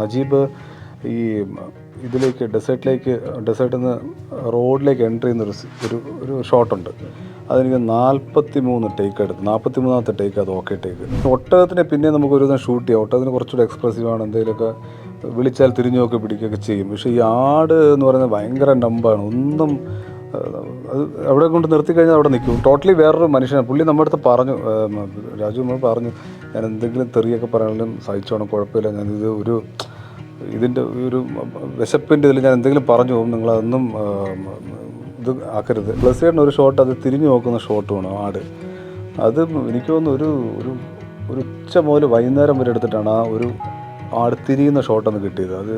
നജീബ് ഈ ഇതിലേക്ക് ഡെസേർട്ടിലേക്ക് ഡെസേർട്ടിൽ നിന്ന് റോഡിലേക്ക് എൻട്രി ചെയ്യുന്ന ഒരു ഒരു ഷോട്ടുണ്ട്. അതെനിക്ക് നാൽപ്പത്തി മൂന്ന് ടേക്ക് എടുത്ത് നാൽപ്പത്തി മൂന്നാമത്തെ ടേക്ക് അത് ഓക്കെ ടേക്ക് ഒട്ടകത്തിനെ പിന്നെ നമുക്ക് ഒരു ദിവസം ഷൂട്ട് ചെയ്യാം. ഒട്ടകത്തിന് കുറച്ചുകൂടെ എക്സ്പ്രസീവ് ആണ്. എന്തെങ്കിലുമൊക്കെ വിളിച്ചാൽ തിരിഞ്ഞു നോക്കി പിടിക്കുകയൊക്കെ ചെയ്യും. പക്ഷേ ഈ ആട് എന്ന് പറയുന്നത് ഭയങ്കര നമ്പാണ് ഒന്നും അത് അവിടെ കൊണ്ട് നിർത്തി കഴിഞ്ഞാൽ അവിടെ നിൽക്കും. ടോട്ടലി വേറൊരു മനുഷ്യനാണ്. പുള്ളി നമ്മുടെ അടുത്ത് പറഞ്ഞു രാജു നമ്മൾ പറഞ്ഞു ഞാൻ എന്തെങ്കിലും തെറിയൊക്കെ പറയാനും സഹിച്ചോണം കുഴപ്പമില്ല. ഞാനിത് ഒരു ഇതിന്റെ ഒരു വിശപ്പിന്റെ ഇതിൽ ഞാൻ എന്തെങ്കിലും പറഞ്ഞു പോകും നിങ്ങളതൊന്നും ഇത് ആക്കരുത്. ബ്ലസ്സിയുടെ ഒരു ഷോട്ട് അത് തിരിഞ്ഞു നോക്കുന്ന ഷോട്ട് വേണം ആട്. അത് എനിക്ക് തോന്നുന്നു ഒരു ഒരു ഒരു ഉച്ച മുതൽ വൈകുന്നേരം വരെ എടുത്തിട്ടാണ് ആ ഒരു ആട് തിരിയുന്ന ഷോട്ടൊന്ന് കിട്ടിയത്. അത്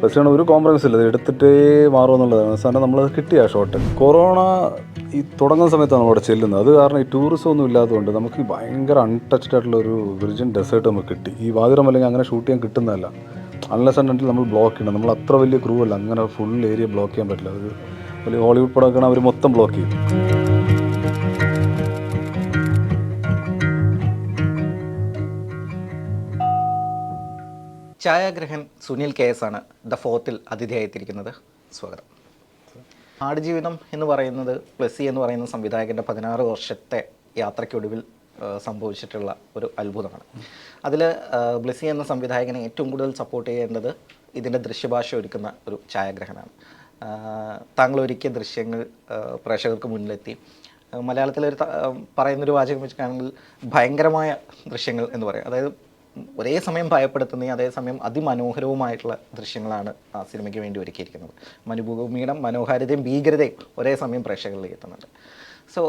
ബ്ലസ്സിയുടെ ഒരു കോംപ്രമൈസ് ഇല്ല എടുത്തിട്ടേ മാറുമെന്നുള്ളതാണ് അവസാനം നമ്മളത് കിട്ടിയ ഷോട്ട് കൊറോണ ഈ തുടങ്ങുന്ന സമയത്താണ് അവിടെ ചെല്ലുന്നത്. അത് കാരണം ഈ ടൂറിസം ഒന്നും ഇല്ലാത്തതുകൊണ്ട് നമുക്ക് ഭയങ്കര അൺടച്ച്ഡ് ആയിട്ടുള്ള ഒരു വിർജിൻ ഡെസേർട്ട് നമുക്ക് കിട്ടി. ഈ വാതിരം അല്ലെങ്കിൽ അങ്ങനെ ഷൂട്ട് ചെയ്യാൻ കിട്ടുന്നതല്ല. അൺലെസ് ആൻഡ് നമ്മൾ ബ്ലോക്ക് ചെയ്യണം. നമ്മൾ അത്ര വലിയ ക്രൂ അല്ല. അങ്ങനെ ഫുൾ ഏരിയ ബ്ലോക്ക് ചെയ്യാൻ പറ്റില്ല. അത് വലിയ ഹോളിവുഡ് പടമൊക്കെയാണ് അവർ മൊത്തം ബ്ലോക്ക് ചെയ്യും. ഛായാഗ്രഹൻ സുനിൽ കെ എസ് ആണ് ദ ഫോർത്തിൽ അതിഥിയായിത്തിരിക്കുന്നത് സ്വാഗതം. ആടുജീവിതം എന്ന് പറയുന്നത് പ്ലസി എന്ന് പറയുന്ന സംവിധായകന്റെ പതിനാറ് വർഷത്തെ യാത്രയ്ക്കൊടുവിൽ സംഭവിച്ചിട്ടുള്ള ഒരു അത്ഭുതമാണ്. അതിൽ ബ്ലസി എന്ന സംവിധായകനെ ഏറ്റവും കൂടുതൽ സപ്പോർട്ട് ചെയ്യേണ്ടത് ഇതിന്റെ ദൃശ്യഭാഷ ഒരുക്കുന്ന ഒരു ഛായാഗ്രഹനാണ്. താങ്കൾ ഒരുക്കിയ ദൃശ്യങ്ങൾ പ്രേക്ഷകർക്ക് മുന്നിലെത്തി. മലയാളത്തിലൊരു പറയുന്നൊരു വാചകം വെച്ചിട്ടാണെങ്കിൽ ഭയങ്കരമായ ദൃശ്യങ്ങൾ എന്ന് പറയും. അതായത് ഒരേ സമയം ഭയപ്പെടുത്തുന്നതും അതേസമയം അതിമനോഹരവുമായിട്ടുള്ള ദൃശ്യങ്ങളാണ് ആ സിനിമയ്ക്ക് വേണ്ടി ഒരുക്കിയിരിക്കുന്നത്. മനുഭൂമിയുടെ മനോഹാരിതയും ഭീകരതയും ഒരേ സമയം പ്രേക്ഷകരിലേക്ക് എത്തുന്നുണ്ട്. സോ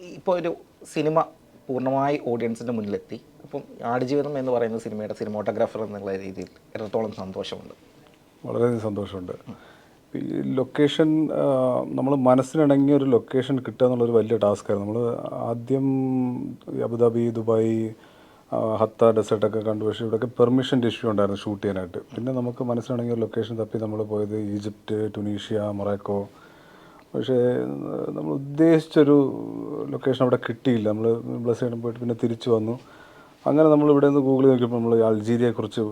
ഇപ്പോൾ ഒരു സിനിമ പൂർണമായി ഓഡിയൻസിന്റെ മുന്നിലെത്തി. അപ്പം ആടുജീവിതം എന്ന് പറയുന്ന സിനിമയുടെ സിനിമോട്ടോഗ്രാഫർ എന്നുള്ള രീതിയിൽ എത്രത്തോളം സന്തോഷമുണ്ട്? വളരെയധികം സന്തോഷമുണ്ട്. ലൊക്കേഷൻ നമ്മൾ മനസ്സിനിണങ്ങിയ ഒരു ലൊക്കേഷൻ കിട്ടുക എന്നുള്ളൊരു വലിയ ടാസ്ക്കായിരുന്നു നമ്മൾ ആദ്യം അബുദാബി ദുബായ് ഹത്ത ഡെസേർട്ടൊക്കെ കണ്ടു. പക്ഷേ ഇവിടെയൊക്കെ പെർമിഷന്റെ ഇഷ്യൂ ഉണ്ടായിരുന്നു ഷൂട്ട് ചെയ്യാനായിട്ട്. പിന്നെ നമുക്ക് മനസ്സിലാണെങ്കിൽ ലൊക്കേഷൻ തപ്പി നമ്മൾ പോയത് ഈജിപ്റ്റ് ടുണീഷ്യ മൊറാക്കോ പക്ഷേ നമ്മൾ ഉദ്ദേശിച്ചൊരു ലൊക്കേഷൻ അവിടെ കിട്ടിയില്ല. നമ്മൾ ബ്ലസ് ചെയ്യണം പോയിട്ട് പിന്നെ തിരിച്ചു വന്നു. അങ്ങനെ നമ്മൾ ഇവിടെ നിന്ന് ഗൂഗിളിൽ നോക്കിയപ്പോൾ നമ്മൾ അൾജീരിയയെക്കുറിച്ച്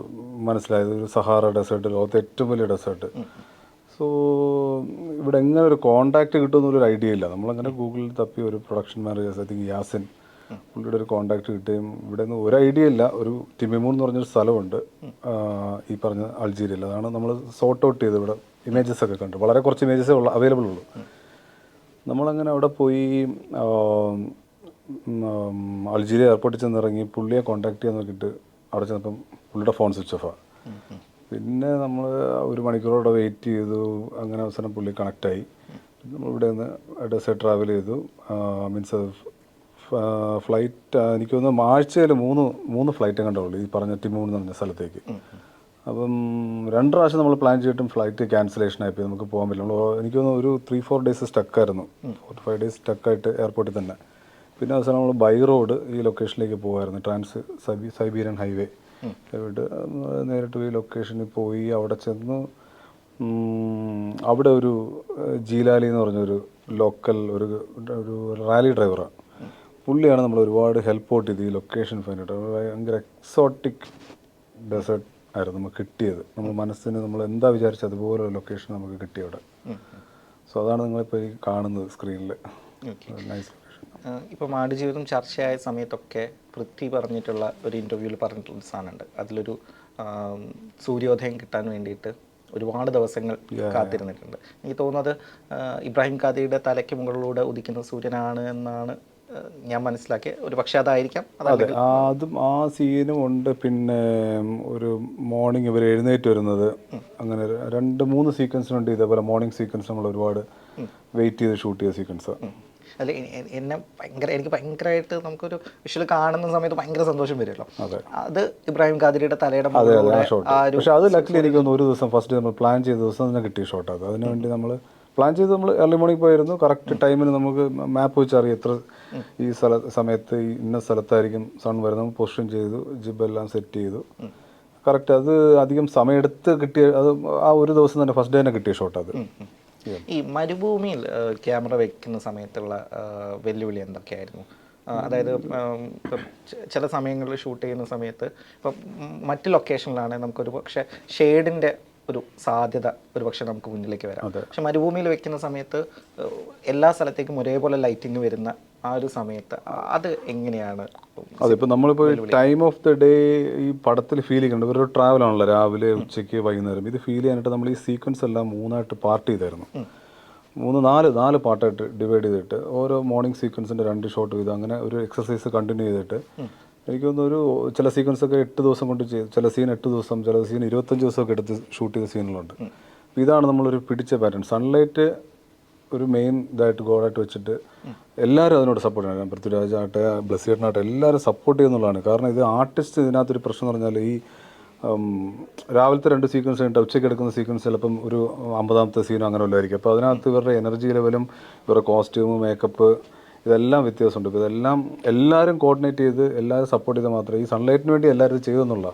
മനസ്സിലായത്. ഒരു സഹാറ ഡെസേർട്ട് ലോകത്തെ ഏറ്റവും വലിയ ഡെസേർട്ട് സോ ഇവിടെ എങ്ങനെ ഒരു കോണ്ടാക്ട് കിട്ടുമെന്നൊരു ഐഡിയ ഇല്ല. നമ്മളങ്ങനെ ഗൂഗിളിൽ തപ്പി ഒരു production managers I think Yasin പുള്ളിയുടെ ഒരു കോണ്ടാക്ട് കിട്ടുകയും ഇവിടെ നിന്ന് ഒരു ഐഡിയ ഇല്ല. ഒരു ടിമിമൂൺ എന്ന് പറഞ്ഞൊരു സ്ഥലമുണ്ട്. ഈ പറഞ്ഞ അൾജീരിയയിൽ. അതാണ് നമ്മൾ സോർട്ട് ഔട്ട് ചെയ്ത് ഇവിടെ. ഇമേജസ് ഒക്കെ കണ്ടു. വളരെ കുറച്ച് ഇമേജസ് ഉള്ള അവൈലബിൾ ഉള്ളൂ. നമ്മളങ്ങനെ അവിടെ പോയി അൾജീരിയ എയർപോർട്ടിൽ ചെന്ന് ഇറങ്ങി പുള്ളിയെ കോണ്ടാക്ട് ചെയ്യാൻ നോക്കിയിട്ട് അവിടെ ചെന്നപ്പം പുള്ളിയുടെ ഫോൺ സ്വിച്ച് ഓഫാണ് പിന്നെ നമ്മൾ ഒരു മണിക്കൂറോടെ വെയിറ്റ് ചെയ്തു. അങ്ങനെ അവസാനം പുള്ളി കണക്റ്റായി നമ്മൾ ഇവിടെ നിന്ന് ഡെസേർട്ട് ട്രാവൽ ചെയ്തു മീൻസ് ഫ്ലൈറ്റ് എനിക്ക് തോന്നുന്നു ആഴ്ചയിൽ മൂന്ന് മൂന്ന് ഫ്ലൈറ്റ് കണ്ടുള്ളൂ ഈ പറഞ്ഞ ടിമൂൺ എന്ന് പറഞ്ഞ സ്ഥലത്തേക്ക്. അപ്പം രണ്ട് പ്രാവശ്യം നമ്മൾ പ്ലാൻ ചെയ്തിട്ടും ഫ്ലൈറ്റ് ക്യാൻസലേഷൻ ആയിപ്പോയി നമുക്ക് പോകാൻ പറ്റില്ല. നമ്മൾ എനിക്ക് തോന്നുന്നു ഒരു ത്രീ ഫോർ ഡേയ്സ് സ്റ്റക്കായിരുന്നു ഫോർ ഫൈവ് ഡേയ്സ് സ്റ്റക്കായിട്ട് എയർപോർട്ടിൽ തന്നെ. പിന്നെ അവസാനം നമ്മൾ ബൈ റോഡ് ഈ ലൊക്കേഷനിലേക്ക് പോകുമായിരുന്നു ട്രാൻസ് സൈബി സൈബീരിയൻ ഹൈവേ ഇവിടെ നേരിട്ട് ഈ ലൊക്കേഷനിൽ പോയി അവിടെ ചെന്ന് അവിടെ ഒരു ജീലാലി എന്ന് പറഞ്ഞൊരു ലോക്കൽ ഒരു ഒരു റാലി ഡ്രൈവറാണ് പുള്ളിയാണ് നമ്മൾ ഒരുപാട് ഹെൽപ്പ് ഔട്ട് ചെയ്ത് ഈ ലൊക്കേഷൻ ഫൈൻഡ് ഭയങ്കര എക്സോട്ടിക് ഡെസേർട്ട് ആയിരുന്നു നമുക്ക് കിട്ടിയത്. നമ്മൾ മനസ്സിന് നമ്മൾ എന്താ വിചാരിച്ചത് അതുപോലെ ലൊക്കേഷൻ നമുക്ക് കിട്ടി അവിടെ. സോ അതാണ് നിങ്ങളിപ്പോൾ ഈ കാണുന്നത് സ്ക്രീനിൽ നൈസ് ഇപ്പം ആടുജീവിതം ചർച്ചയായ സമയത്തൊക്കെ പൃഥ്വി പറഞ്ഞിട്ടുള്ള ഒരു ഇന്റർവ്യൂവിൽ പറഞ്ഞിട്ടുള്ള സാധനമുണ്ട്. അതിലൊരു സൂര്യോദയം കിട്ടാൻ വേണ്ടിയിട്ട് ഒരുപാട് ദിവസങ്ങൾ കാത്തിരുന്നിട്ടുണ്ട്. എനിക്ക് തോന്നുന്നത് ഇബ്രാഹിം ഖാദിയുടെ തലയ്ക്ക് മുകളിലൂടെ ഉദിക്കുന്ന സൂര്യനാണ് എന്നാണ് ഞാൻ മനസ്സിലാക്കിയ ഒരു പക്ഷേ അതായിരിക്കാം. അതെ അതും ആ സീനും ഉണ്ട്. പിന്നെ ഒരു മോർണിംഗ് ഇവർ എഴുന്നേറ്റ് വരുന്നത്. അങ്ങനെ രണ്ട് മൂന്ന് സീക്വൻസിനുണ്ട് ഇതേപോലെ മോർണിംഗ് സീക്വൻസ് നമ്മൾ ഒരുപാട് വെയിറ്റ് ചെയ്ത് ഷൂട്ട് ചെയ്ത സീക്വൻസ് അല്ല എന്നെ ഭയങ്കര എനിക്ക് ഭയങ്കരമായിട്ട് നമുക്കൊരു വിഷ്വൽ കാണുന്ന സമയത്ത് ഭയങ്കര സന്തോഷം വരുമല്ലോ. അത്. ഇബ്രാഹിം ഖാദിരിയുടെ തലയുടെ പക്ഷെ അത് ലക്കിലി എനിക്ക് തോന്നുന്നു ഒരു ദിവസം ഫസ്റ്റ് നമ്മൾ പ്ലാൻ ചെയ്ത ദിവസം തന്നെ കിട്ടിയ ഷോട്ട് അത് അതിനുവേണ്ടി നമ്മൾ പ്ലാൻ ചെയ്ത് നമ്മൾ ഏർലി മോർണിംഗ് പോയിരുന്നു. കറക്റ്റ് ടൈമിന് നമുക്ക് മാപ്പ് വെച്ച് അറിയാം എത്ര ഈ സ്ഥല സമയത്ത് ഇന്ന സ്ഥലത്തായിരിക്കും സൺ വരുന്നത്. പൊസിഷൻ ചെയ്തു ജിബ് എല്ലാം സെറ്റ് ചെയ്തു. കറക്റ്റ് അത് അധികം സമയമെടുത്ത് കിട്ടിയ അത് ആ ഒരു ദിവസം തന്നെ ഫസ്റ്റ് ഡേ തന്നെ കിട്ടിയ ഷോട്ട് അത്. ഈ മരുഭൂമിയിൽ ക്യാമറ വെക്കുന്ന സമയത്തുള്ള വെല്ലുവിളി എന്തൊക്കെയായിരുന്നു? അതായത് ചില സമയങ്ങളിൽ ഷൂട്ട് ചെയ്യുന്ന സമയത്ത് ഇപ്പം മറ്റ് ലൊക്കേഷനിലാണെങ്കിൽ നമുക്കൊരു പക്ഷേ ഷെയ്ഡിന്റെ ഒരു സാധ്യത ഒരു പക്ഷേ നമുക്ക് മുന്നിലേക്ക് വരാം. പക്ഷെ മരുഭൂമിയിൽ വെക്കുന്ന സമയത്ത് എല്ലാ സ്ഥലത്തേക്കും ഒരേപോലെ ലൈറ്റിംഗ് വരുന്ന ആ ഒരു സമയത്ത് അത് എങ്ങനെയാണ്? അതിപ്പോൾ നമ്മളിപ്പോൾ ടൈം ഓഫ് ദ ഡേ ഈ പടത്തിൽ ഫീൽ ചെയ്യുന്നുണ്ട്. ഒരു ട്രാവൽ ആണല്ലോ രാവിലെ ഉച്ചയ്ക്ക് വൈകുന്നേരം. ഇത് ഫീൽ ചെയ്യാനായിട്ട് നമ്മൾ ഈ സീക്വൻസ് എല്ലാം മൂന്നായിട്ട് പാർട്ട് ചെയ്തായിരുന്നു. മൂന്ന് നാല് നാല് പാർട്ടായിട്ട് ഡിവൈഡ് ചെയ്തിട്ട് ഓരോ മോർണിംഗ് സീക്വൻസിന്റെ രണ്ട് ഷോട്ട് ചെയ്ത് അങ്ങനെ ഒരു എക്സസൈസ് കണ്ടിന്യൂ ചെയ്തിട്ട് എനിക്ക് തോന്നുന്നു ഒരു ചില സീക്വൻസൊക്കെ എട്ട് ദിവസം കൊണ്ട് ചെയ്തു. ചില സീൻ എട്ട് ദിവസം ചില സീൻ ഇരുപത്തഞ്ച് ദിവസമൊക്കെ എടുത്ത് ഷൂട്ട് ചെയ്ത സീനുകളുണ്ട് ഇതാണ് നമ്മളൊരു പിടിച്ച പാറ്റേൺ സൺലൈറ്റ് ഒരു മെയിൻ ഇതായിട്ട് ഗോളായിട്ട് വെച്ചിട്ട് എല്ലാവരും അതിനോട് സപ്പോർട്ട് ചെയ്യണം. പൃഥ്വിരാജ് ആട്ടെ ബ്ലസ്സിയേട്ടനാട്ടെ എല്ലാവരും സപ്പോർട്ട് ചെയ്യുന്നുള്ളതാണ് കാരണം ഇത് ആർട്ടിസ്റ്റ് ഇതിനകത്തൊരു പ്രശ്നം എന്ന് പറഞ്ഞാൽ ഈ രാവിലത്തെ രണ്ട് സീക്വൻസ് കഴിഞ്ഞിട്ട് ഉച്ചയ്ക്ക് എടുക്കുന്ന സീക്വൻസ് ചിലപ്പം ഒരു അമ്പതാമത്തെ സീനോ അങ്ങനെ വല്ലതായിരിക്കും അപ്പോൾ അതിനകത്ത് ഇവരുടെ എനർജി ലെവലും ഇവരുടെ കോസ്റ്റ്യൂമ് മേക്കപ്പ് ഇതെല്ലാം വ്യത്യാസമുണ്ട്. ഇപ്പോൾ ഇതെല്ലാം എല്ലാവരും കോർഡിനേറ്റ് ചെയ്ത് എല്ലാവരും സപ്പോർട്ട് ചെയ്ത് മാത്രമേ ഈ സൺലൈറ്റിന് വേണ്ടി എല്ലാവരും ഇത് ചെയ്തെന്നുള്ള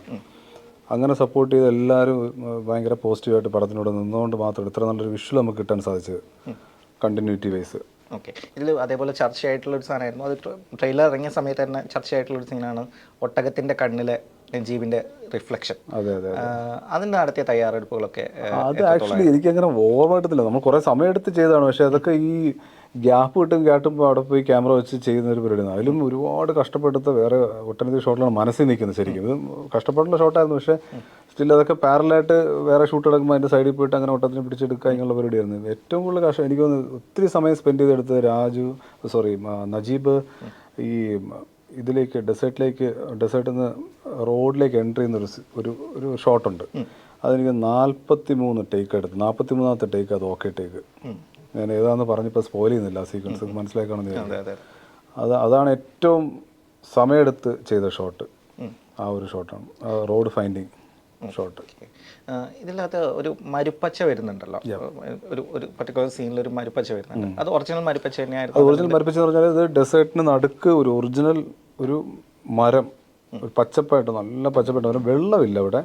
അങ്ങനെ സപ്പോർട്ട് ചെയ്ത് എല്ലാവരും ഭയങ്കര പോസിറ്റീവായിട്ട് പടത്തിനോട് നിന്നുകൊണ്ട് മാത്രമേ ഇത്ര നല്ലൊരു വിഷ്വൽ നമുക്ക് കിട്ടാൻ സാധിച്ചത്. കണ്ടിന്യൂറ്റി വൈസ് ഓക്കെ ഇതിൽ അതേപോലെ ചർച്ചയായിട്ടുള്ള ഒരു സാധനമായിരുന്നു. അത് ട്രെയിലർ ഇറങ്ങിയ സമയത്ത് തന്നെ ചർച്ചയായിട്ടുള്ള ഒരു സീനാണ് ഒട്ടകത്തിന്റെ കണ്ണിലെ നജീബിന്റെ റിഫ്ലക്ഷൻ. അതെ അതെ അതിന്റെ നടത്തിയ തയ്യാറെടുപ്പുകളൊക്കെ അത് ആക്ച്വലി എനിക്കങ്ങനെ ഓർമ്മ കിട്ടുന്നില്ല നമ്മൾ കുറേ സമയമെടുത്ത് ചെയ്തതാണ്. പക്ഷേ അതൊക്കെ ഈ ഗ്യാപ്പ് കിട്ടും കേട്ടുമ്പോൾ അവിടെ പോയി ക്യാമറ വെച്ച് ചെയ്യുന്ന ഒരു പരിപാടിയാണ്. അതിലും ഒരുപാട് കഷ്ടപ്പെടുത്ത വേറെ ഒട്ടനവധി ഷോട്ടിലാണ് മനസ്സിൽ നിൽക്കുന്നത് ശരിക്കും. ഇത് കഷ്ടപ്പെട്ടുള്ള ഷോട്ടായിരുന്നു. പക്ഷേ സ്റ്റിൽ അതൊക്കെ പാരലായിട്ട് വേറെ ഷൂട്ട് എടുക്കുമ്പോൾ അതിന്റെ സൈഡിൽ പോയിട്ട് അങ്ങനെ ഒട്ടത്തിന് പിടിച്ചെടുക്കുക എന്നുള്ള പരിപാടിയായിരുന്നു. ഏറ്റവും കൂടുതൽ കഷ്ടം എനിക്ക് തോന്നുന്നു ഒത്തിരി സമയം സ്പെൻഡ് ചെയ്തെടുത്ത് രാജു സോറി നജീബ് ഈ ഇതിലേക്ക് ഡെസേർട്ടിലേക്ക് ഡെസേർട്ടിൽ നിന്ന് റോഡിലേക്ക് എൻട്രി ചെയ്യുന്ന ഒരു ഒരു ഷോട്ടുണ്ട്. അതെനിക്ക് നാൽപ്പത്തി മൂന്ന് ടേക്ക് എടുത്ത് നാൽപ്പത്തി മൂന്നാമത്തെ ടേക്ക് അത് ഓക്കെ ടേക്ക്. ഞാൻ ഏതാണെന്ന് പറഞ്ഞപ്പോൾ സ്പോയിൽ ചെയ്യുന്നില്ല ആ സീക്വൻസ് അതെ അത്. അതാണ് ഏറ്റവും സമയമെടുത്ത് ചെയ്ത ഷോട്ട് ആ ഒരു ഷോട്ടാണ് റോഡ് ഫൈൻഡിങ് ഷോട്ട്. ഇതിനകത്ത് ഒരു മരുപ്പച്ച വരുന്നുണ്ടല്ലോ. ഒരു ഒരു പർട്ടിക്കുലർ സീനിൽ ഒരു മരുപ്പച്ച വരുന്നുണ്ട്. അത് ഒറിജിനൽ മരുപ്പച്ച തന്നെയായിരുന്നു. ഒറിജിനൽ എന്ന് പറഞ്ഞാൽ ഇത് ഡെസേർട്ടിന് നടുക്ക് ഒരു ഒറിജിനൽ ഒരു മരം ഒരു പച്ചപ്പായിട്ട് നല്ല പച്ചപ്പായിട്ട് മരം വെള്ളമില്ല അവിടെ.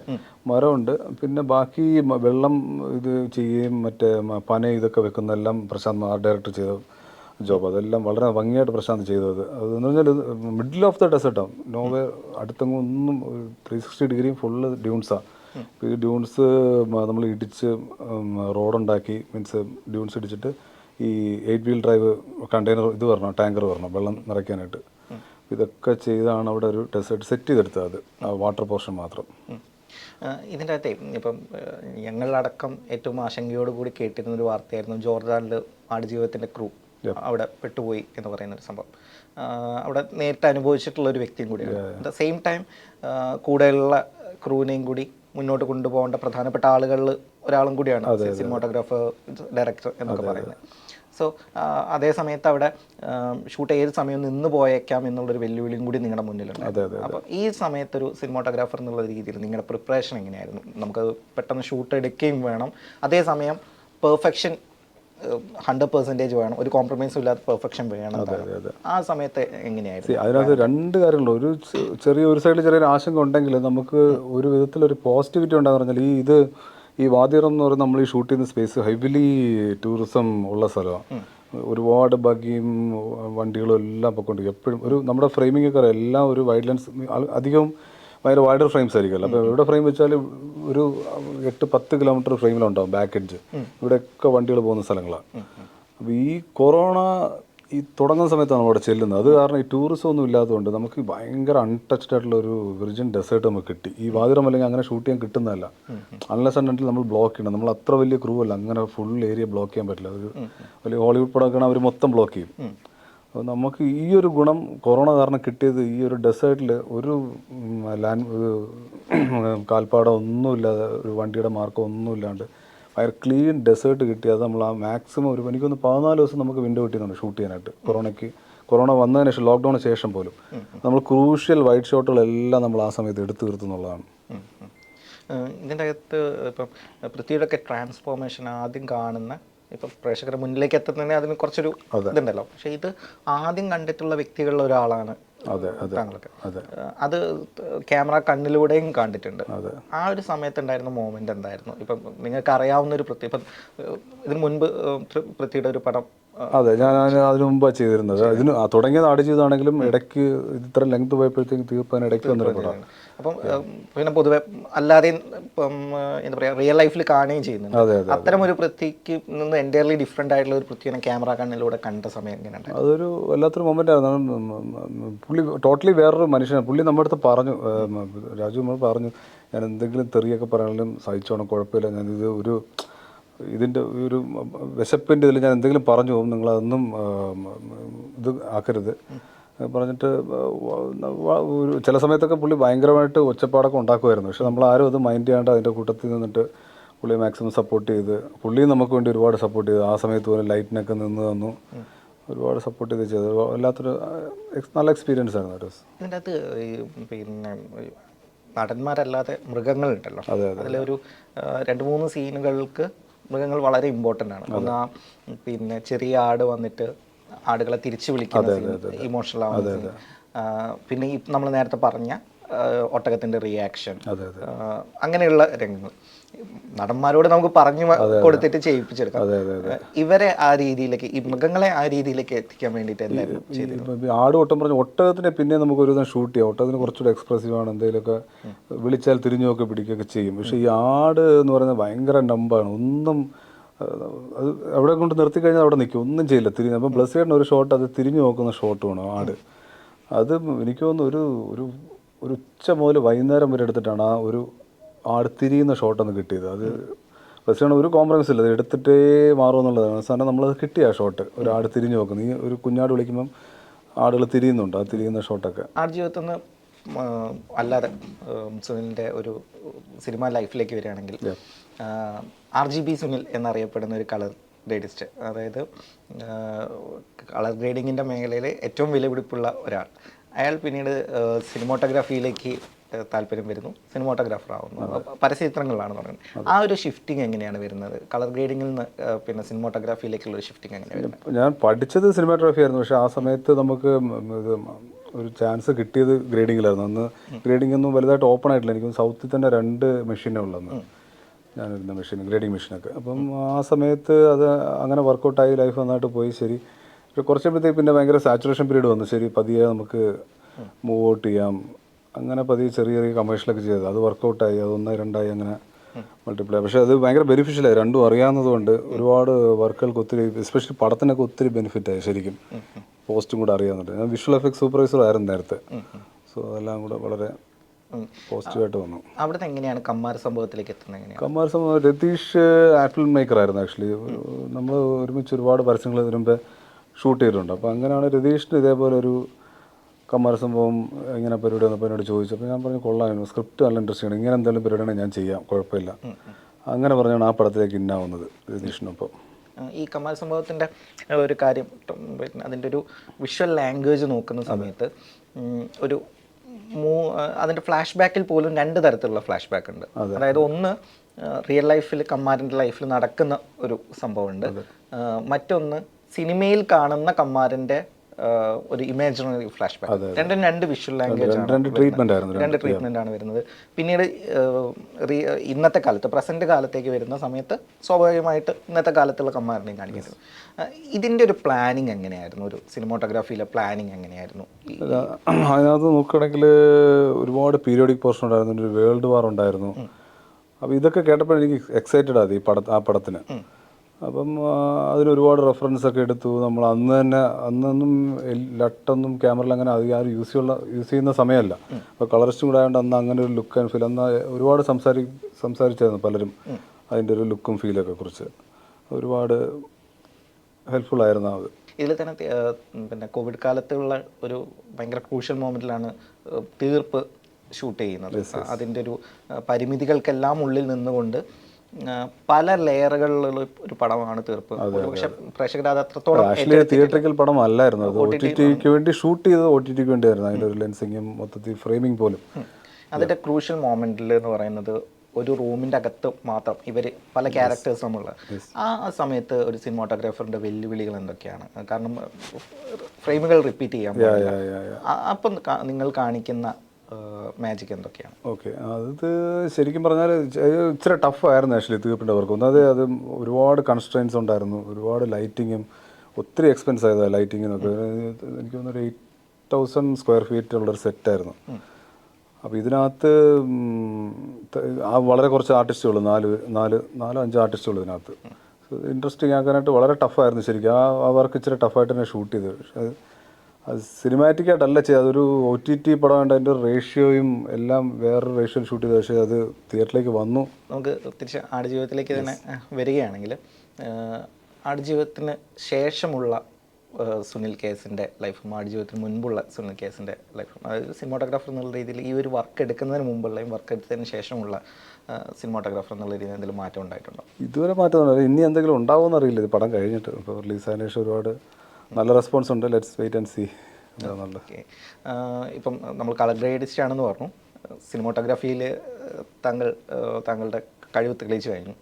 മരമുണ്ട്. പിന്നെ ബാക്കി വെള്ളം ഇത് ചെയ്യുകയും മറ്റേ പന ഇതൊക്കെ വെക്കുന്നതെല്ലാം പ്രശാന്ത് ഡയറക്ടർ ചെയ്ത ജോബ്. അതെല്ലാം വളരെ ഭംഗിയായിട്ട് പ്രശാന്ത് ചെയ്തത്. അതെന്ന് പറഞ്ഞാൽ മിഡിൽ ഓഫ് ദ ഡെസേർട്ടാണ് നോവേ അടുത്തെങ്ങും ഒന്നും ത്രീ സിക്സ്റ്റി ഡിഗ്രിയും ഫുള്ള് ഡ്യൂൺസാണ് ഈ ഡ്യൂൺസ് നമ്മൾ ഇടിച്ച് റോഡുണ്ടാക്കി മീൻസ് ഡ്യൂൺസ് ഇടിച്ചിട്ട് ഈ എയ്റ്റ് വീൽ ഡ്രൈവ് കണ്ടെയ്നർ ഇത് വരണം ടാങ്കർ വരണം വെള്ളം നിറയ്ക്കാനായിട്ട്. ഇതൊക്കെ ചെയ്താണ് അവിടെ ഒരു ഡെസേർട്ട് സെറ്റ് ചെയ്തെടുത്തത് അത് ആ വാട്ടർ പോർഷൻ മാത്രം. ഇതിന്റെ അകത്തെ ഇപ്പം ഞങ്ങളടക്കം ഏറ്റവും ആശങ്കയോടുകൂടി കേട്ടിരുന്ന ഒരു വാർത്തയായിരുന്നു ജോർജാനിൽ ആടുജീവിതത്തിന്റെ ക്രൂ അവിടെ പെട്ടുപോയി എന്ന് പറയുന്ന ഒരു സംഭവം അവിടെ നേരിട്ട് അനുഭവിച്ചിട്ടുള്ള ഒരു വ്യക്തിയും കൂടിയാണ്. അറ്റ് ദ സെയിം ടൈം കൂടെയുള്ള ക്രൂവിനെയും കൂടി മുന്നോട്ട് കൊണ്ടുപോകേണ്ട പ്രധാനപ്പെട്ട ആളുകളിൽ ഒരാളും കൂടിയാണ് സിനിമോട്ടോഗ്രാഫർ ഡയറക്ടർ എന്നൊക്കെ പറയുന്നത്. സോ അതേ സമയത്ത് അവിടെ ഷൂട്ട് ഏത് സമയം നിന്ന് പോയേക്കാം എന്നുള്ളൊരു വെല്ലുവിളിയും കൂടി നിങ്ങളുടെ മുന്നിലുണ്ട്. അപ്പോൾ ഈ സമയത്തൊരു സിനിമോട്ടോഗ്രാഫർ എന്നുള്ള രീതിയിൽ നിങ്ങളുടെ പ്രിപ്പറേഷൻ എങ്ങനെയായിരുന്നു? നമുക്ക് പെട്ടെന്ന് ഷൂട്ട് എടുക്കുകയും വേണം. അതേസമയം പെർഫെക്ഷൻ ഹൺഡ്രഡ് പെർസെന്റേജ് വേണം. ഒരു കോംപ്രമൈസും ഇല്ലാത്ത പെർഫെക്ഷൻ വേണം. ആ സമയത്ത് എങ്ങനെയായിരുന്നു? അതിനകത്ത് രണ്ട് കാര്യങ്ങളുണ്ട്. ഒരു ചെറിയ ഒരു സൈഡിൽ ചെറിയൊരു ആശങ്ക ഉണ്ടെങ്കിൽ നമുക്ക് ഒരു വിധത്തിലൊരു പോസിറ്റിവിറ്റി ഉണ്ടാകുന്ന പറഞ്ഞാൽ ഈ ഇത് ഈ വാദിറം എന്ന് പറയുന്നത് നമ്മൾ ഈ ഷൂട്ട് ചെയ്യുന്ന സ്പേസ് ഹെവിലി ടൂറിസം ഉള്ള സ്ഥലമാണ് ഒരുപാട് ബഗ്ഗിയും വണ്ടികളും എല്ലാം പൊക്കോണ്ടിരിക്കും. എപ്പോഴും ഒരു നമ്മുടെ ഫ്രെയിമിംഗ് ഒക്കെ എല്ലാം ഒരു വൈഡ് ലെൻസ് അധികവും ഭയങ്കര വൈഡർ ഫ്രെയിംസ് ആയിരിക്കുമല്ലോ. അപ്പോൾ ഇവിടെ ഫ്രെയിം വെച്ചാൽ ഒരു എട്ട് പത്ത് കിലോമീറ്റർ ഫ്രെയിമിലുണ്ടാവും ബാക്ക് എഡ്ജ് ഇവിടെയൊക്കെ വണ്ടികൾ പോകുന്ന സ്ഥലങ്ങളാണ് അപ്പോൾ ഈ കൊറോണ ഈ തുടങ്ങുന്ന സമയത്താണ് അവിടെ ചെല്ലുന്നത്. അത് കാരണം ഈ ടൂറിസം ഒന്നും ഇല്ലാത്തതുകൊണ്ട് നമുക്ക് ഭയങ്കര അൺടച്ച്ഡ് ആയിട്ടുള്ള ഒരു വിർജിൻ ഡെസേർട്ട് നമുക്ക് കിട്ടി. ഈ വാതിരം അല്ലെങ്കിൽ അങ്ങനെ ഷൂട്ട് ചെയ്യാൻ കിട്ടുന്നതല്ല. അൺലെസ് ആണെങ്കിൽ നമ്മൾ ബ്ലോക്ക് ചെയ്യണം. നമ്മൾ അത്ര വലിയ ക്രൂ അല്ല. അങ്ങനെ ഫുൾ ഏരിയ ബ്ലോക്ക് ചെയ്യാൻ പറ്റില്ല. അത് വലിയ ഹോളിവുഡ് പടമൊക്കെയാണ് അവർ മൊത്തം ബ്ലോക്ക് ചെയ്യും. നമുക്ക് ഈ ഒരു ഗുണം കൊറോണ കാരണം കിട്ടിയത് ഈ ഒരു ഡെസേർട്ടിൽ ഒരു ലാൻഡ് കാൽപ്പാടം ഒന്നുമില്ലാതെ ഒരു വണ്ടിയുടെ മാർക്കം ഒന്നുമില്ലാണ്ട് ഭയങ്കര ക്ലീൻ ഡെസേർട്ട് കിട്ടി. അത് നമ്മൾ ആ മാക്സിമം ഒരു എനിക്കൊന്ന് പതിനാല് ദിവസം നമുക്ക് വിൻഡോ കിട്ടിയിട്ടുണ്ട് ഷൂട്ട് ചെയ്യാനായിട്ട് കൊറോണയ്ക്ക്. കൊറോണ വന്നതിന് ശേഷം ലോക്ക്ഡൗണിന് ശേഷം പോലും നമ്മൾ ക്രൂഷ്യൽ വൈറ്റ് ഷോട്ടുകളെല്ലാം നമ്മൾ ആ സമയത്ത് എടുത്തു തീർത്തുന്നുള്ളതാണ് ഇതിന്റെ അകത്ത് ഇപ്പം പൃഥ്വിയുടെ ഒക്കെ ട്രാൻസ്ഫോർമേഷൻ ആദ്യം കാണുന്ന ഇപ്പം പ്രേക്ഷകരുടെ മുന്നിലേക്ക് എത്തുന്നതിന് അതിന് കുറച്ചൊരു ഇതുണ്ടല്ലോ. പക്ഷേ ഇത് ആദ്യം കണ്ടിട്ടുള്ള വ്യക്തികളിൽ ഒരാളാണ് അതെ താങ്കളൊക്കെ ക്യാമറ കണ്ണിലൂടെയും കണ്ടിട്ടുണ്ട്. ആ ഒരു സമയത്ത് ഉണ്ടായിരുന്ന മോമെന്റ് എന്തായിരുന്നു? ഇപ്പം നിങ്ങൾക്ക് അറിയാവുന്ന ഒരു പൃഥ്വി ഇപ്പം ഇതിന് മുൻപ് പൃഥ്വിയുടെ ഒരു പടം അതെ ഞാൻ അതിനു അതിന് മുമ്പാണ് ചെയ്തിരുന്നത്. ഇതിന് തുടങ്ങിയത് തുടങ്ങിയത് ചെയ്താണെങ്കിലും ഇടയ്ക്ക് ഇത്ര ലെങ്ത് പോയപ്പോഴത്തേക്ക് തീർപ്പാൻ ഇടയ്ക്ക് വന്നൊരു പടം. അപ്പം പിന്നെ പൊതുവെ അല്ലാതെ ഇപ്പം എന്താ പറയുക റിയൽ ലൈഫിൽ കാണുകയും ചെയ്യുന്നുണ്ട്. അതെ അതെ അത്തരം ഒരു പൃഥ്വിക്ക് നിന്ന് എന്റയർലി ഡിഫറെന്റ് ആയിട്ടുള്ള ഒരു പൃഥ്വിനെ ക്യാമറ കണ്ണിലൂടെ കണ്ട സമയം എങ്ങനെയുണ്ട് അതൊരു വല്ലാത്തൊരു മൊമെന്റ് ആയിരുന്നു. പുള്ളി ടോട്ടലി വേറൊരു മനുഷ്യനാണ് പുള്ളി നമ്മുടെ അടുത്ത് പറഞ്ഞു രാജു നമ്മൾ പറഞ്ഞു ഞാൻ എന്തെങ്കിലും തെറിയൊക്കെ പറയാനും സഹിച്ചോണം കുഴപ്പമില്ല. ഞാനിത് ഒരു ഇതിന്റെ ഒരു വിശപ്പിന്റെ ഇതിൽ ഞാൻ എന്തെങ്കിലും പറഞ്ഞു പോകും നിങ്ങളതൊന്നും ഇത് ആക്കരുത്. പറഞ്ഞിട്ട് ഒരു ചില സമയത്തൊക്കെ പുള്ളി ഭയങ്കരമായിട്ട് ഒച്ചപ്പാടൊക്കെ ഉണ്ടാക്കുമായിരുന്നു. പക്ഷെ നമ്മൾ ആരും അത് മൈൻഡ് ചെയ്യാണ്ട് അതിന്റെ കൂട്ടത്തിൽ നിന്നിട്ട് പുള്ളിയെ മാക്സിമം സപ്പോർട്ട് ചെയ്ത് പുള്ളിയും നമുക്ക് വേണ്ടി ഒരുപാട് സപ്പോർട്ട് ചെയ്തു. ആ സമയത്ത് പോലും ലൈറ്റിനൊക്കെ നിന്ന് തന്നു. ഒരുപാട് സപ്പോർട്ട് ചെയ്ത് ചെയ്തു. വല്ലാത്തൊരു നല്ല എക്സ്പീരിയൻസ് ആയിരുന്നു ഒരു ഇതിന്റെ അകത്ത് പിന്നെ നടന്മാരല്ലാതെ മൃഗങ്ങളുണ്ടല്ലോ. അതിലൊരു ആ, രണ്ട് മൂന്ന് സീനുകൾക്ക് മൃഗങ്ങൾ വളരെ ഇമ്പോർട്ടന്റ് ആണ്. ഒന്ന് പിന്നെ ചെറിയ ആട് വന്നിട്ട് ആടുകളെ തിരിച്ചു വിളിക്കുന്നത് ഇമോഷണൽ ആവുന്നത് പിന്നെ ഈ നമ്മൾ നേരത്തെ പറഞ്ഞ ഒട്ടകത്തിന്റെ റിയാക്ഷൻ അങ്ങനെയുള്ള രംഗങ്ങൾ. നടന്മാരോട് നമുക്ക് പറഞ്ഞു കൊടുത്തിട്ട് ചെയ്യിപ്പിച്ചെടുക്കാം. ഇവരെ ആ രീതിയിലേക്ക് ഈ മൃഗങ്ങളെ ആ രീതിയിലേക്ക് എത്തിക്കാൻ വേണ്ടിയിട്ട് എന്തായാലും ആട് ഒട്ടം പറഞ്ഞു ഒട്ടകത്തിനെ പിന്നെ നമുക്ക് ഒരു ഷൂട്ട് ചെയ്യാം. ഒട്ടകത്തിന് കുറച്ചുകൂടെ എക്സ്പ്രസീവ് ആണ്. എന്തെങ്കിലുമൊക്കെ വിളിച്ചാൽ തിരിഞ്ഞു നോക്കി പിടിക്കുകയൊക്കെ ചെയ്യും. പക്ഷേ ഈ ആട് എന്ന് പറയുന്നത് ഭയങ്കര നമ്പാണ് ഒന്നും അത് അവിടെ കൊണ്ട് നിർത്തി കഴിഞ്ഞാൽ അവിടെ നിൽക്കും. ഒന്നും ചെയ്യില്ല. തിരിഞ്ഞ് അപ്പം ചെയ്യുന്ന ഒരു ഷോട്ട് അത് തിരിഞ്ഞു നോക്കുന്ന ഷോട്ടുമാണ് ആട്. അത് എനിക്ക് തോന്നുന്നു ഒരു ഒരു ഒരു ഉച്ച മുതൽ വൈകുന്നേരം വരെ എടുത്തിട്ടാണ് ആ ഒരു ആടുത്തിരിയുന്ന ഷോട്ടൊന്ന് കിട്ടിയത്. അത് ബ്ലസ്സിയുടെ ഒരു കോംപ്രമൈസ് ഇല്ല അത് എടുത്തിട്ടേ മാറുമെന്നുള്ളതാണ് അവസാനം നമ്മളത് കിട്ടിയ ഷോട്ട് ഒരു ആട് തിരിഞ്ഞു നോക്കുന്നു. ഈ ഒരു കുഞ്ഞാട് വിളിക്കുമ്പം ആടുകൾ തിരിയുന്നുണ്ട് ആ തിരിയുന്ന ഷോട്ടൊക്കെ ആടുജീവിതത്തിൽ നിന്ന് അല്ലാതെ സുനിലിന്റെ ഒരു സിനിമ ലൈഫിലേക്ക് വരികയാണെങ്കിൽ ആർ ജി ബി സുനിൽ എന്നറിയപ്പെടുന്ന ഒരു കളർ ഗ്രേഡിസ്റ്റ് അതായത് കളർ ഗ്രേഡിങ്ങിന്റെ മേഖലയിൽ ഏറ്റവും വിലപിടിപ്പുള്ള ഒരാൾ. അയാൾ പിന്നീട് സിനിമോട്ടോഗ്രാഫിയിലേക്ക് താല്പര്യം വരുന്നു. സിനിമോട്ടോഗ്രാഫർ ആവുന്നു പരസ്യചിത്രങ്ങളിലാണ് പറയുന്നത് ആ ഒരു ഷിഫ്റ്റിംഗ് എങ്ങനെയാണ് വരുന്നത്? കളർ ഗ്രേഡിങ്ങിൽ നിന്ന് പിന്നെ സിനിമോട്ടോഗ്രാഫിയിലേക്കുള്ള ഒരു ഷിഫ്റ്റിംഗ് എങ്ങനെയാണ് വരുന്നത്? ഞാൻ പഠിച്ചത് സിനിമാറ്റോഗ്രാഫി ആയിരുന്നു. പക്ഷേ ആ സമയത്ത് നമുക്ക് ഇത് ഒരു ചാൻസ് കിട്ടിയത് ഗ്രേഡിങ്ങിലായിരുന്നു അന്ന് ഗ്രേഡിംഗ് ഒന്നും വലുതായിട്ട് ഓപ്പൺ ആയിട്ടില്ല. എനിക്ക് സൗത്തിൽ തന്നെ രണ്ട് മെഷീനേ ഉള്ളന്ന് ഞാനിരുന്ന മെഷീൻ ഗ്രേഡിംഗ് മെഷീനൊക്കെ അപ്പം ആ സമയത്ത് അത് അങ്ങനെ വർക്കൗട്ടായി ലൈഫ് നന്നായിട്ട് പോയി. ശരി. പക്ഷെ കുറച്ചപ്പോഴത്തേക്ക് പിന്നെ ഭയങ്കര സാച്ചുറേഷൻ പീരീഡ് വന്നു. ശരി പതിയെ നമുക്ക് മൂവ് ഔട്ട് ചെയ്യാം. അങ്ങനെ പതിയെ ചെറിയ ചെറിയ കമേഴ്ഷ്യലൊക്കെ ചെയ്തത് അത് വർക്കൗട്ടായി അത് ഒന്നായി രണ്ടായി അങ്ങനെ മൾട്ടിപ്ലൈ പക്ഷേ അത് ഭയങ്കര ബെനിഫിഷ്യലായി രണ്ടും അറിയാവുന്നതുകൊണ്ട് ഒരുപാട് വർക്കുകൾക്ക് ഒത്തിരി എസ്പെഷ്യലി പടത്തിനൊക്കെ ഒത്തിരി ബെനിഫിറ്റ് ആയി ശരിക്കും. പോസ്റ്റും കൂടെ അറിയാവുന്നുണ്ട്. ഞാൻ വിഷ്വൽ എഫക്ട് സൂപ്പർവൈസർ ആയിരുന്നു നേരത്തെ. സോ അതെല്ലാം കൂടെ വളരെ പോസിറ്റീവായിട്ട് വന്നു. അവിടുന്ന് എങ്ങനെയാണ്? കമ്മാർ സംഭവത്തിലേക്ക് എത്തുന്നത് എങ്ങനെയാണ്? കമാർ സമ രതീഷ് ആപ്പിൾ മേക്കർ ആയിരുന്നു ആക്ച്വലി നമ്മൾ ഒരുമിച്ച് ഒരുപാട് പരസ്യങ്ങൾ മുമ്പേ ഷൂട്ട് ചെയ്തിട്ടുണ്ട്. അപ്പോൾ അങ്ങനെയാണ് രതീഷിന് ഇതേപോലെ ഒരു കമ്മാര സംഭവം ഇങ്ങനെ പരിപാടി വന്നപ്പോൾ എന്നോട് ചോദിച്ചു അപ്പോൾ ഞാൻ പറഞ്ഞു കൊള്ളാമായിരുന്നു. സ്ക്രിപ്റ്റ് നല്ല ഇൻട്രസ്റ്റ് ആണ്. ഇങ്ങനെ എന്തെങ്കിലും പരിപാടിയാണ് ഞാൻ ചെയ്യാം. കുഴപ്പമില്ല. അങ്ങനെ പറഞ്ഞാണ് ആ പടത്തിലേക്ക് ഇന്നാവുന്നത് രതീഷിനൊപ്പം. ഈ കമാൽ സംഭവത്തിന്റെ ഒരു കാര്യം പിന്നെ അതിന്റെ ഒരു വിഷ്വൽ ലാംഗ്വേജ് നോക്കുന്ന സമയത്ത് ഒരു മൂ അതിന്റെ ഫ്ലാഷ് ബാക്കിൽ പോലും രണ്ട് തരത്തിലുള്ള ഫ്ലാഷ് ബാക്ക് ഉണ്ട് അതായത് ഒന്ന് റിയൽ ലൈഫിൽ കമ്മാരന്റെ ലൈഫിൽ നടക്കുന്ന ഒരു സംഭവമുണ്ട്. മറ്റൊന്ന് സിനിമയിൽ കാണുന്ന കമ്മാരന്റെ ഒരു ഇമാജിനറി ഫ്ലാഷ് ബാക്ക് രണ്ടും രണ്ട് വിഷ്വൽ ലാംഗ്വേജ് രണ്ട് ട്രീറ്റ്മെന്റ് ആയിരുന്നു രണ്ട് ട്രീറ്റ്മെന്റ് ആണ് വരുന്നത്. പിന്നീട് ഇന്നത്തെ കാലത്ത് പ്രസന്റ് കാലത്തേക്ക് വരുന്ന സമയത്ത് സ്വാഭാവികമായിട്ട് ഇന്നത്തെ കാലത്തുള്ള കമ്മാരനെയും കാണിക്കുന്നത് ഇതിന്റെ ഒരു പ്ലാനിങ് എങ്ങനെയായിരുന്നു? ഒരു സിനിമോട്ടോഗ്രാഫിയിലെ പ്ലാനിങ് എങ്ങനെയായിരുന്നു? അതിനകത്ത് നോക്കുകയാണെങ്കിൽ ഒരുപാട് പീരിയോഡിക് പോർഷൻ ഉണ്ടായിരുന്നു. ഒരു വേൾഡ് വാർ ഉണ്ടായിരുന്നു. അപ്പോൾ ഇതൊക്കെ കേട്ടപ്പോൾ എനിക്ക് എക്സൈറ്റഡ് ആയി ഈ പട ആ പടത്തിന്. അപ്പം അതിലൊരുപാട് റെഫറൻസൊക്കെ ഒരുപാട് റെഫറൻസ് ഒക്കെ എടുത്തു. നമ്മൾ അന്ന് തന്നെ അന്നൊന്നും ലട്ടൊന്നും ക്യാമറയിൽ അങ്ങനെ അധികം ആരും യൂസ് ചെയ്യുന്ന യൂസ് ചെയ്യുന്ന സമയമല്ല. അപ്പോൾ കളറിസ്റ്റും കൂടെ ആയതുകൊണ്ട് അന്ന് അങ്ങനെ ഒരു ലുക്ക് ആൻഡ് ഫീൽ അന്ന് ഒരുപാട് സംസാരി സംസാരിച്ചായിരുന്നു പലരും അതിന്റെ ഒരു ലുക്കും ഫീലൊക്കെ കുറിച്ച്. ഒരുപാട് ഹെൽപ്ഫുൾ ആയിരുന്നു അത്. ഇതിൽ തന്നെ പിന്നെ കോവിഡ് കാലത്തുള്ള ഒരു ഭയങ്കര ക്രൂഷ്യൽ മൊമെന്റിലാണ് തീർപ്പ് ഷൂട്ട് ചെയ്യുന്നത്. അതിന്റെ ഒരു പരിമിതികൾക്കെല്ലാം ഉള്ളിൽ നിന്നുകൊണ്ട് പല ലെയറുകളിലുള്ള ഒരു പടമാണ് തീർപ്പ്. പക്ഷെ പ്രേക്ഷകർ അത്. അത്രത്തോളം തിയേറ്ററിക്കൽ പടം അല്ലായിരുന്നു അത് ഒ ടി ടിക്ക് വേണ്ടി ഷൂട്ട് ചെയ്തത് ഒ ടി ടിക്ക് വേണ്ടിയായിരുന്നു. അതിന്റെ ഒരു ലെൻസിങ്ങും മൊത്തത്തിൽ ഫ്രെയിമിങ് പോലും. അതിന്റെ ക്രൂഷ്യൽ മോമെന്റിൽ എന്ന് പറയുന്നത് ഒരു റൂമിന്റെ അകത്ത് മാത്രം ഇവർ പല ക്യാരക്ടേഴ്സ് നമ്മളുള്ള ആ സമയത്ത് ഒരു സിനിമാട്ടോഗ്രാഫറിന്റെ വെല്ലുവിളികൾ എന്തൊക്കെയാണ്? കാരണം ഫ്രെയിമുകൾ റിപ്പീറ്റ് ചെയ്യാൻ അപ്പം നിങ്ങൾ കാണിക്കുന്ന മാജിക് എന്തൊക്കെയാണ്? ഓക്കെ അത് ശരിക്കും പറഞ്ഞാൽ ഇച്ചിരി ടഫ് ആയിരുന്നു ആക്ച്വലി തീർപ്പിന്റെ വർക്ക് ഒന്നാമത് അത് ഒരുപാട് കൺസ്ട്രെയിൻസ് ഉണ്ടായിരുന്നു. ഒരുപാട് ലൈറ്റിങ്ങും ഒത്തിരി എക്സ്പെൻസ് ആയതാണ് ലൈറ്റിങ്ങിനൊക്കെ എനിക്ക് തോന്നുന്നു ഒരു എയ്റ്റ് തൗസൻഡ് സ്ക്വയർ ഫീറ്റ് ഉള്ളൊരു സെറ്റായിരുന്നു അപ്പോൾ ഇതിനകത്ത് വളരെ കുറച്ച് ആർട്ടിസ്റ്റുകൾ നാല് നാല് നാലോ അഞ്ചോ ആർട്ടിസ്റ്റുകൾ ഇതിനകത്ത്. ഇൻട്രസ്റ്റിംഗ് ആക്കാനായിട്ട് വളരെ ടഫായിരുന്നു ശരിക്കും. ആ വർക്ക് ഇച്ചിരി ടഫായിട്ട് തന്നെ ഷൂട്ട് ചെയ്തത് പക്ഷേ അത് സിനിമാറ്റിക് ആയിട്ടല്ല ചെയ്തത്. അതൊരു ഒ ടി ടി പടമായിട്ട് അതിന്റെ റേഷ്യോയും എല്ലാം വേറൊരു റേഷ്യോയിൽ ഷൂട്ട് ചെയ്ത് പക്ഷേ അത് തിയേറ്ററിലേക്ക് വന്നു. നമുക്ക് തിരിച്ച് ആടുജീവിതത്തിലേക്ക് തന്നെ വരികയാണെങ്കിൽ ആടുജീവിതത്തിന് ശേഷമുള്ള സുനിൽ കേസിന്റെ ലൈഫും ആടുജീവിതത്തിന് മുൻപുള്ള സുനിൽ കേസിന്റെ ലൈഫും അതായത് സിനിമാട്ടോഗ്രാഫർ എന്നുള്ള രീതിയിൽ ഈ ഒരു വർക്ക് എടുക്കുന്നതിന് മുമ്പുള്ളയും വർക്ക് എടുത്തതിന് ശേഷമുള്ള സിനിമാട്ടോഗ്രാഫർ എന്നുള്ള രീതിയിൽ എന്തെങ്കിലും മാറ്റം ഉണ്ടായിട്ടുണ്ടോ? ഇതുവരെ മാറ്റം ഇനി എന്തെങ്കിലും ഉണ്ടാവുമെന്ന് അറിയില്ല. ഇത് പടം കഴിഞ്ഞിട്ട്. ഇപ്പോൾ റിലീസായതിനു ശേഷം ഒരുപാട് നല്ല റെസ്പോൺസ് ഉണ്ട്. ലെറ്റ്സ് വെയിറ്റ് ആൻഡ് സി ഇപ്പം നമ്മൾ കളർ ഗ്രേഡിസ്റ്റ് ആണെന്ന് പറഞ്ഞു. സിനിമോട്ടോഗ്രാഫിയിൽ താങ്കൾ താങ്കളുടെ കഴിവ് തെളിയിച്ചു കഴിഞ്ഞു.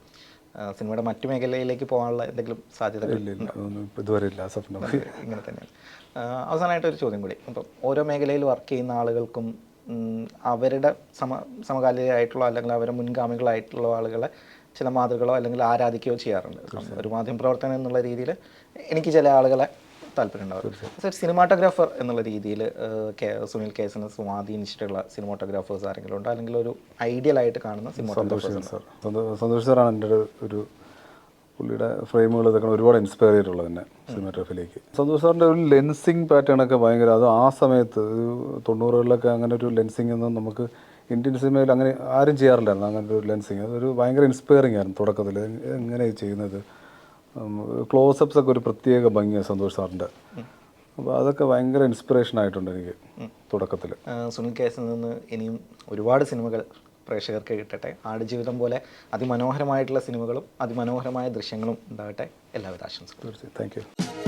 സിനിമയുടെ മറ്റു മേഖലയിലേക്ക് പോകാനുള്ള എന്തെങ്കിലും സാധ്യതകൾ ഇപ്പോൾ ഇതുവരെ ഇല്ല. സ്വപ്നം ഇങ്ങനെ തന്നെയാണ്. അവസാനമായിട്ട് ഒരു ചോദ്യം കൂടി. അപ്പം ഓരോ മേഖലയിൽ വർക്ക് ചെയ്യുന്ന ആളുകൾക്കും അവരുടെ സമ സമകാലികമായിട്ടുള്ള അല്ലെങ്കിൽ അവരുടെ മുൻഗാമികളായിട്ടുള്ള ആളുകളെ ചില മാതൃകളോ അല്ലെങ്കിൽ ആരാധിക്കുകയോ ചെയ്യാറുണ്ട്. ഒരു മാധ്യമ പ്രവർത്തനം എന്നുള്ള രീതിയിൽ എനിക്ക് ചില ആളുകളെ താല്പര്യം ഉണ്ടാവും സർ സിനിമാട്ടോഗ്രാഫർ എന്നുള്ള രീതിയിൽ സുനിൽ കേസിനെ സ്വാധീനിച്ചിട്ടുള്ള സിനിമാട്ടോഗ്രാഫേഴ്സ് ആരെങ്കിലും ഉണ്ടോ? അല്ലെങ്കിൽ ഒരു ഐഡിയൽ ആയിട്ട് കാണുന്ന സിനിമാട്ടോഗ്രാഫേഴ്സ് സന്തോഷ് സാറാണ് എന്റെ ഒരു- പുള്ളിയുടെ ഫ്രെയിമുകൾ ഇതൊക്കെ ഒരുപാട് ഇൻസ്പയർ ചെയ്തിട്ടുള്ളത് തന്നെ സിനിമാറ്റോഗ്രാഫിലേക്ക് സന്തോഷ് സാറിന്റെ ഒരു ലെൻസിങ് പാറ്റേൺ ഒക്കെ ഭയങ്കര അത് ആ സമയത്ത് ഒരു തൊണ്ണൂറുകളിലൊക്കെ അങ്ങനെ ഒരു ലെൻസിങ് ഒന്നും നമുക്ക് ഇന്ത്യൻ സിനിമയിൽ അങ്ങനെ ആരും ചെയ്യാറില്ലായിരുന്നു. അങ്ങനെ ഒരു ലെൻസിങ്. അതൊരു ഭയങ്കര ഇൻസ്പയറിങ് ആയിരുന്നു തുടക്കത്തിൽ. എങ്ങനെ ചെയ്യുന്നത്? ക്ലോസപ്സ് ഒക്കെ ഒരു പ്രത്യേക ഭംഗിയാണ് സന്തോഷ് സാറിന്റെ. അപ്പോൾ അതൊക്കെ ഭയങ്കര ഇൻസ്പിറേഷൻ ആയിട്ടുണ്ട് എനിക്ക് തുടക്കത്തിൽ സുനിൽ കേസിൽ നിന്ന് ഇനിയും ഒരുപാട് സിനിമകൾ പ്രേക്ഷകർക്ക് കിട്ടട്ടെ. ആടുജീവിതം പോലെ അതിമനോഹരമായിട്ടുള്ള സിനിമകളും അതിമനോഹരമായ ദൃശ്യങ്ങളും ഉണ്ടാകട്ടെ. എല്ലാവിധ ആശംസകളും. തീർച്ചയായും. Thank you